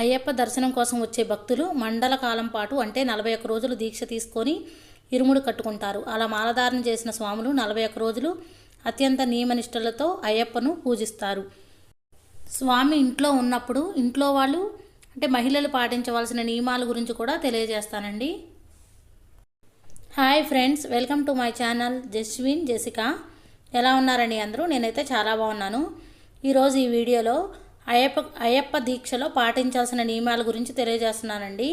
అయ్యప్ప దర్శనం కోసం వచ్చే భక్తులు మండల కాలం పాటు అంటే నలభై ఒక్క రోజులు దీక్ష తీసుకొని ఇరుముడు కట్టుకుంటారు. అలా మాలధారణ చేసిన స్వాములు నలభై ఒక్క రోజులు అత్యంత నియమనిష్టలతో అయ్యప్పను పూజిస్తారు. స్వామి ఇంట్లో ఉన్నప్పుడు ఇంట్లో వాళ్ళు అంటే మహిళలు పాటించవలసిన నియమాల గురించి కూడా తెలియజేస్తానండి. Hi friends welcome to my channel Jaswin Jessica. ఎలా ఉన్నారండి అందరూ? నేనైతే చాలా బాగున్నాను. ఈరోజు ఈ వీడియోలో అయ్యప్ప అయ్యప్ప దీక్షలో పాటించాల్సిన నియమాల గురించి తెలియజేస్తున్నానండి.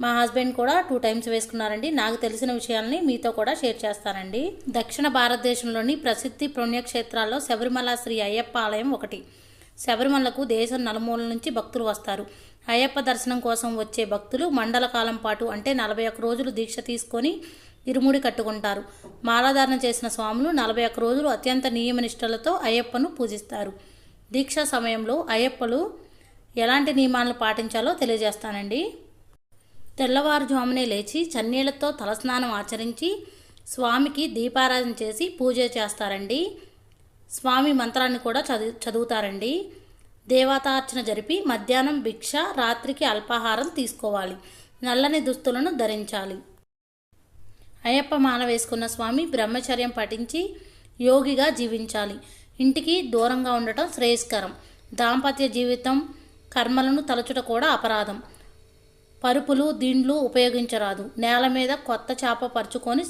మా హస్బెండ్ కూడా టూ టైమ్స్ వేసుకున్నారండి. నాకు తెలిసిన విషయాల్ని మీతో కూడా షేర్ చేస్తానండి. దక్షిణ భారతదేశంలోని ప్రసిద్ధి పుణ్యక్షేత్రాల్లో శబరిమల శ్రీ అయ్యప్ప ఆలయం ఒకటి. శబరిమలకు దేశం నలుమూల నుంచి భక్తులు వస్తారు. అయ్యప్ప దర్శనం కోసం వచ్చే భక్తులు మండల కాలం పాటు అంటే నలభై ఒక్క రోజులు దీక్ష తీసుకొని ఇరుముడి కట్టుకుంటారు. మాలాధారణ చేసిన స్వాములు నలభై ఒక్క రోజులు అత్యంత నియమనిష్టలతో అయ్యప్పను పూజిస్తారు. దీక్ష సమయంలో అయ్యప్పలు ఎలాంటి నియమాలను పాటించాలో తెలియజేస్తానండి. తెల్లవారుజామునే లేచి చన్నీళ్ళతో తలస్నానం ఆచరించి స్వామికి దీపారాధన చేసి పూజ చేస్తారండి. స్వామి మంత్రాన్ని కూడా చదువు చదువుతారండి. దేవతార్చన జరిపి మధ్యాహ్నం భిక్ష రాత్రికి అల్పాహారం తీసుకోవాలి. నల్లని దుస్తులను ధరించాలి. అయ్యప్ప మాల వేసుకున్న స్వామి బ్రహ్మచర్యం పఠించి యోగిగా జీవించాలి. ఇంటికి దూరంగా ఉండటం శ్రేయస్కరం. దాంపత్య జీవితం కర్మలను తలచుట కూడా అపరాధం. పరుపులు దిండ్లు ఉపయోగించరాదు. నేల మీద కొత్త చేప పరుచుకొని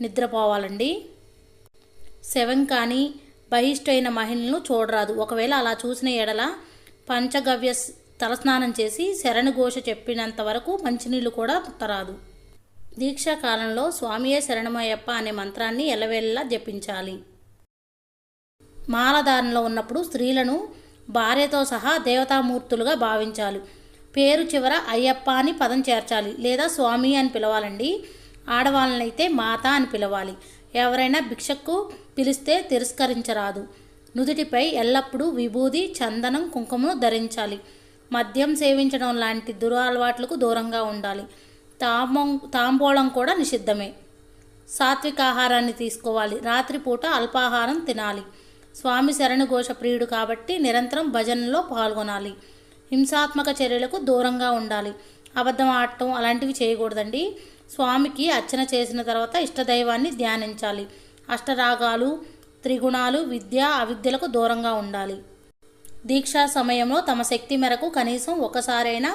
నిద్రపోవాలండి. శవం కానీ బహిష్టైన మహిళలను చూడరాదు. ఒకవేళ అలా చూసిన ఎడల పంచగవ్య తలస్నానం చేసి శరణఘోష చెప్పినంత వరకు మంచినీళ్ళు కూడా ముట్టరాదు దీక్షా కాలంలో స్వామియే శరణమయ్యప్ప అనే మంత్రాన్ని ఎల్లవేళలా జపించాలి. మాలధారణలో ఉన్నప్పుడు స్త్రీలను భార్యతో సహా దేవతామూర్తులుగా భావించాలి. పేరు చివర అయ్యప్ప అని పదం చేర్చాలి లేదా స్వామి అని పిలవాలండి. ఆడవాళ్ళనైతే మాత అని పిలవాలి. ఎవరైనా భిక్షకు పిలిస్తే తిరస్కరించరాదు. నుదుటిపై ఎల్లప్పుడూ విభూది చందనం కుంకుమను ధరించాలి. మద్యం సేవించడం లాంటి దురలవాట్లకు దూరంగా ఉండాలి. తాంబం తాంబూలం కూడా నిషిద్ధమే. సాత్విక ఆహారాన్ని తీసుకోవాలి. రాత్రిపూట అల్పాహారం తినాలి. స్వామి శరణుఘోష ప్రియుడు కాబట్టి నిరంతరం భజనలో పాల్గొనాలి. హింసాత్మక చర్యలకు దూరంగా ఉండాలి. అబద్ధం ఆడటం అలాంటివి చేయకూడదండి. స్వామికి అర్చన చేసిన తర్వాత ఇష్టదైవాన్ని ధ్యానించాలి. అష్టరాగాలు త్రిగుణాలు విద్య అవిద్యలకు దూరంగా ఉండాలి. దీక్షా సమయంలో తమ శక్తి మేరకు కనీసం ఒకసారైనా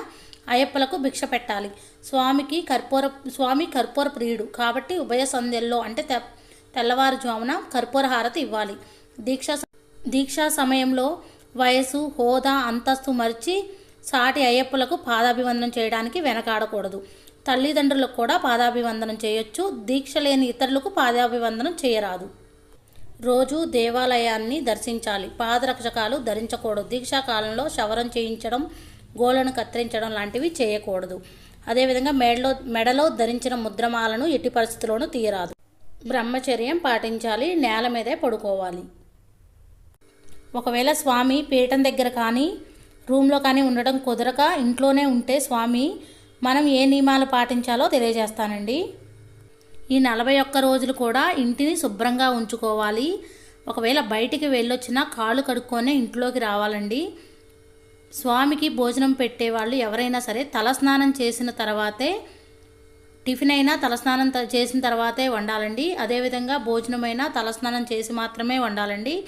అయ్యప్పలకు భిక్ష పెట్టాలి. స్వామికి కర్పూర స్వామి కర్పూర ప్రియుడు కాబట్టి ఉభయ సంధ్యల్లో అంటే తె తెల్లవారుజామున కర్పూర హారతి ఇవ్వాలి. దీక్షా దీక్షా సమయంలో వయసు హోదా అంతస్తు మరిచి సాటి అయ్యప్పలకు పాదాభివందనం చేయడానికి వెనకాడకూడదు. తల్లిదండ్రులకు కూడా పాదాభివందనం చేయొచ్చు. దీక్ష లేని ఇతరులకు పాదాభివందనం చేయరాదు. రోజు దేవాలయాన్ని దర్శించాలి. పాదరక్షకాలు ధరించకూడదు. దీక్షా కాలంలో శవరం చేయించడం గోలను కత్తిరించడం లాంటివి చేయకూడదు. అదేవిధంగా మెడలో మెడలో ధరించిన ముద్రమాలను ఎట్టి పరిస్థితుల్లోనూ తీయరాదు. బ్రహ్మచర్యం పాటించాలి. నేల మీదే పడుకోవాలి. ఒకవేళ స్వామి పీఠం దగ్గర కానీ రూమ్లో కానీ ఉండడం కుదరక ఇంట్లోనే ఉంటే స్వామి మనం ఏ నియమాలు పాటించాలో తెలియజేస్తానండి. ఈ నలభై ఒక్క రోజులు కూడా ఇంటిని శుభ్రంగా ఉంచుకోవాలి. ఒకవేళ బయటికి వెళ్ళొచ్చినా కాళ్ళు కడుక్కొనే ఇంట్లోకి రావాలండి. స్వామికి భోజనం పెట్టేవాళ్ళు ఎవరైనా సరే తలస్నానం చేసిన తర్వాతే టిఫిన్ అయినా తలస్నానం చేసిన తర్వాతే వండాలండి. అదేవిధంగా భోజనమైనా తలస్నానం చేసి మాత్రమే వండాలండి.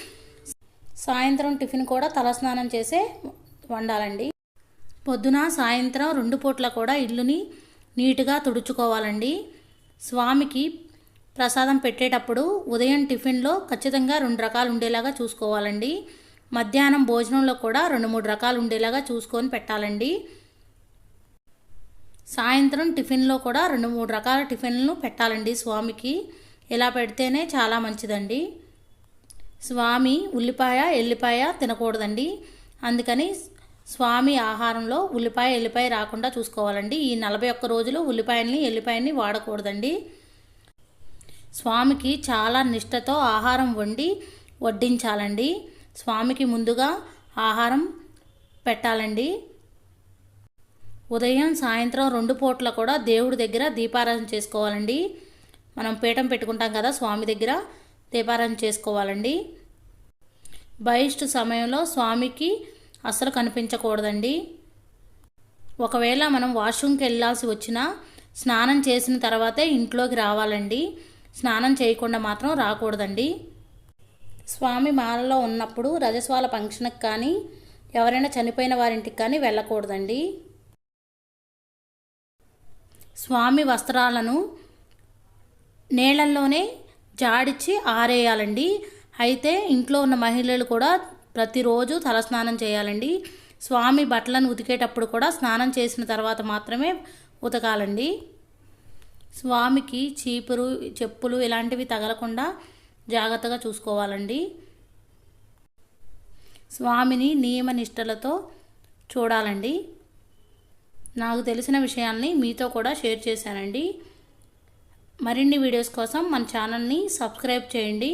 సాయంత్రం టిఫిన్ కూడా తలస్నానం చేసే వండాలండి. పొద్దున సాయంత్రం రెండు పూట్ల కూడా ఇల్లుని నీట్గా తుడుచుకోవాలండి. స్వామికి ప్రసాదం పెట్టేటప్పుడు ఉదయం టిఫిన్లో ఖచ్చితంగా రెండు రకాలు ఉండేలాగా చూసుకోవాలండి. మధ్యాహ్నం భోజనంలో కూడా రెండు మూడు రకాలు ఉండేలాగా చూసుకొని పెట్టాలండి. సాయంత్రం టిఫిన్లో కూడా రెండు మూడు రకాల టిఫిన్లను పెట్టాలండి స్వామికి. ఇలా పెడితేనే చాలా మంచిదండి. స్వామి ఉల్లిపాయ ఎల్లిపాయ తినకూడదండి. అందుకని స్వామి ఆహారంలో ఉల్లిపాయ ఎల్లిపాయ రాకుండా చూసుకోవాలండి. ఈ నలభై ఒక్క రోజులు ఉల్లిపాయల్ని ఎల్లిపాయని వాడకూడదండి. స్వామికి చాలా నిష్టతో ఆహారం వండి వడ్డించాలండి. స్వామికి ముందుగా ఆహారం పెట్టాలండి. ఉదయం సాయంత్రం రెండు పూట్ల కూడా దేవుడి దగ్గర దీపారాధన చేసుకోవాలండి. మనం పీఠం పెట్టుకుంటాం కదా స్వామి దగ్గర. దీపారాధన చేసుకోవాలండి. బహిష్టు సమయంలో స్వామికి అస్సలు కనిపించకూడదండి. ఒకవేళ మనం వాష్రూమ్కి వెళ్ళాల్సి వచ్చినా స్నానం చేసిన తర్వాతే ఇంట్లోకి రావాలండి. స్నానం చేయకుండా మాత్రం రాకూడదండి. స్వామి మాలలో ఉన్నప్పుడు రజస్వాల ఫంక్షన్కి కానీ ఎవరైనా చనిపోయిన వారింటికి కానీ వెళ్ళకూడదండి. స్వామి వస్త్రాలను నీళ్ళల్లోనే జాడిచ్చి ఆరేయాలండి. అయితే ఇంట్లో ఉన్న మహిళలు కూడా ప్రతిరోజు తలస్నానం చేయాలండి. స్వామి బట్టలను ఉతికేటప్పుడు కూడా స్నానం చేసిన తర్వాత మాత్రమే ఉతకాలండి. స్వామికి చీపురు చెప్పులు ఇలాంటివి తగలకుండా జాగ్రత్తగా చూసుకోవాలండి. స్వామిని నియమ నిష్టలతో చూడాలండి. నాకు తెలిసిన విషయాల్ని మీతో కూడా షేర్ చేశానండి. మరిన్ని వీడియోస్ కోసం మన ఛానల్ని సబ్స్క్రైబ్ చేయండి.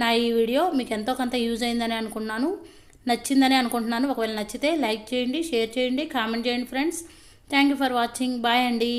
నా ఈ వీడియో మీకు ఎంతో కొంత యూజ్ అయిందని అనుకున్నాను. నచ్చిందని అనుకుంటున్నాను. ఒకవేళ నచ్చితే లైక్ చేయండి షేర్ చేయండి కామెంట్ చేయండి friends. Thank you for watching. Bye అండి.